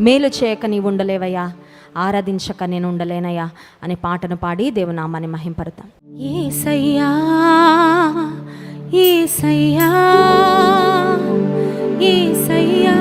మేలు చేయక నీవు ఉండలేవయ్యా. ఆరాధించక నేను ఉండలేనయ్యా అనే పాటను పాడి దేవునామాన్ని మహింపరుతాం. ఏసయ్యా ఏసయ్యా ఏసయ్యా.